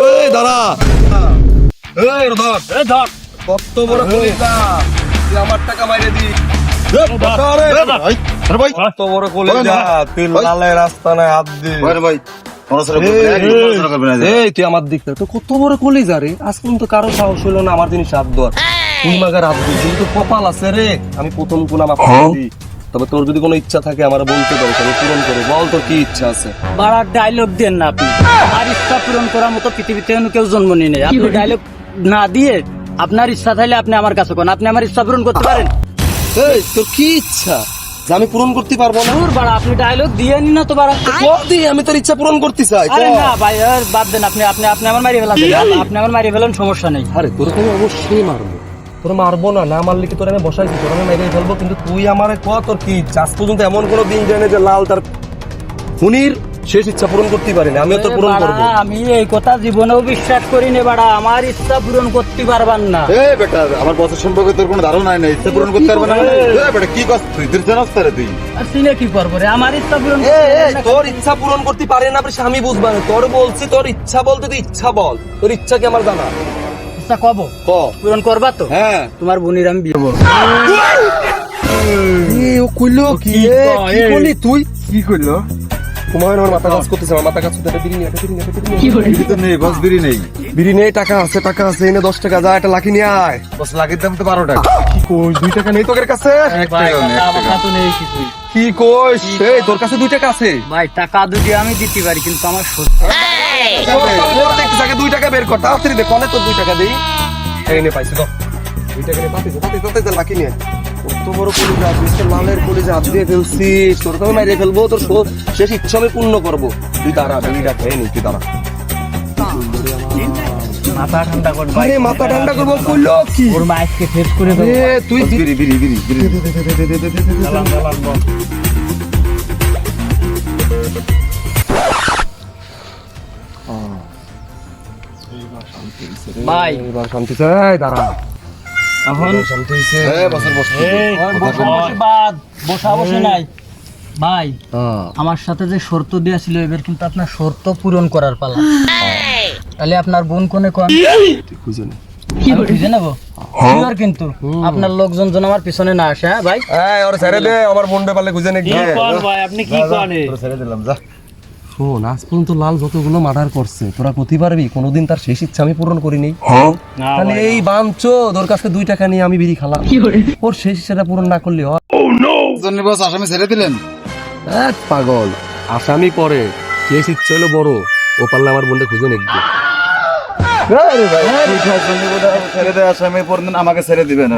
এই দাঁড়া। এই ধর এই ধর। কত বড় কলিজা। তুই আমার টাকা মাইরে দি কত বড় কলিজা। তুই লালের রাস্তা নাই হাত দি এই তুই আমার দিক তো কত বড় কলিজা রে? আজ পর্যন্ত কারও সাহস হলো না আমার জিনিস হাত দেওয়ার দিই কিন্তু কপাল আছে রে। আমি প্রথম কোন আমার তবে তোর যদি কোনো ইচ্ছা থাকে আমার বলতে পারিস আমি পূরণ করে বল তোর কি ইচ্ছা আছে? বাড়ার ডায়লগ দেন না আপনি। আমার ইচ্ছা পূরণ করার মতো পৃথিবীতে কেউ জন্ম নিয়ে নেই। আপনি ডায়লগ না দিয়ে আপনার ইচ্ছা থাকলে আপনি আমার কাছে কোন আপনি আমার ইচ্ছা পূরণ করতে পারেন? এই তোর কি ইচ্ছা? যে আমি পূরণ করতে পারব না? দূর বাড়া আপনি ডায়লগ দিয়ে নিন না তো বাড়া। বল দি আমি তোর ইচ্ছা পূরণ করতে চাই আরে না ভাই আর বাদ দেন আপনি আপনি আপনি আমার মারিয়ে ফেলান। আপনি আমার মারিয়ে ফেলেন সমস্যা নেই। আরে তোর তো অবশ্যই মারবো। তোর মারবো না না মারলে কি তোর আমি বসাইছি তোর আমি মেরে ফেলব কিন্তু তুই আমারে ক? তোর কি ইচ্ছা? আজ পর্যন্ত এমন কোনো দিন জানে যে লাল তার খুনির শেষ ইচ্ছা পূরণ করতে পারেনি। আমিও তো পূরণ করব। আমি এই কথা জীবনেও বিশ্বাস করি নে বাড়া আমার ইচ্ছা পূরণ করতে পারবান না। এ বেটা আমার বছর সম্পর্কে তোর কোনো ধারণা নাই ইচ্ছে পূরণ করতে পারবে না এ বেটা কি করছিস তুই? তুই জানাস তারে তুই? আর সিনে কি করব রে? আমার ইচ্ছা পূরণ এ। তোর ইচ্ছা পূরণ করতে পারে না স্বামী বুঝবা না। তোর বলছি তোর ইচ্ছা বলতে তুই ইচ্ছা বল। তোর ইচ্ছা কি আমার জানা? ইচ্ছা কব? ক। পূরণ করবা তো? হ্যাঁ। তোমার বোনের আমি বিয়ে করব। ও কইলো কি? তুই? কি করল তোমার আমার মাথা কাজ করতেছে আমার মাথা কাজ করতে বিড়ি নিয়ে, একটা বিড়ি বিড়ি তো নেই বস বিড়ি নেই। বিড়ি নেই টাকা আছে টাকা আছে এনে দশ টাকা যা একটা লাখি নিয়ে আয়। বস লাগের দাম তো বারো টাকা। কি কই দুই টাকা নেই তোর কাছে? কি কইস? তোর কাছে দুই টাকা আছে। ভাই টাকা দুটি আমি দিতে পারি কিন্তু আমার সত্যি দুই টাকা বের কর তাড়াতাড়ি দে কনে তোর দুই টাকা দেই এই নে পাইছি তো দুই টাকা নিয়ে কত বড় কলিজা আজকে লালের কলিজা হাত দিয়ে ফেলছি তোর তো ফেলব তোর শেষ ইচ্ছা আমি পূর্ণ করব তুই দাঁড়া বিড়িটা খেয়ে নি তুই দাঁড়া মাথা ঠান্ডা কর আরে মাথা ঠান্ডা করব কইলো কি ওর মাইককে ফেস করে দেবো তুই বিড়ি বিড়ি ভাই। এবার শান্তি চাই দাঁড়া। এখন? শান্তি হইছে এ বছর বস। এই, বসা। বসি। বাদ বসা বসে নাই। ভাই হ্যাঁ। আমার সাথে যে শর্ত দেওয়া ছিল এবার কিন্তু আপনার শর্ত পূরণ করার পালা। তাহলে আপনার বোন কোনে কোন? খুঁজে নে। কিন্তু। আপনার লোকজন যেন আমার পিছনে না আসে হ্যাঁ ভাই? ছেড়ে দে আমার বন্ডে পালে খুঁজে নে ভাই আপনি কি করেন? ছেড়ে দিলাম যা। শোন আজ পর্যন্ত লাল যতগুলো মার্ডার করছে তোরা করতে পারবি কোনোদিন তার শেষ ইচ্ছা আমি পূরণ করিনি। তাহলে এই বাঞ্চো তোর কাছে দুই টাকা নিয়ে আমি বিড়ি খালাম। ওর শেষ ইচ্ছাটা পূরণ না করলে হয়। জন্য বস আসামি ছেড়ে দিলেন। এক পাগল। আসামি পরে শেষ ইচ্ছা হলো বড়। ও পারলে আমার বন্ডে খুঁজে নেকবে ছেড়ে দে আসামি পরদিন আমাকে ছেড়ে দিবে না।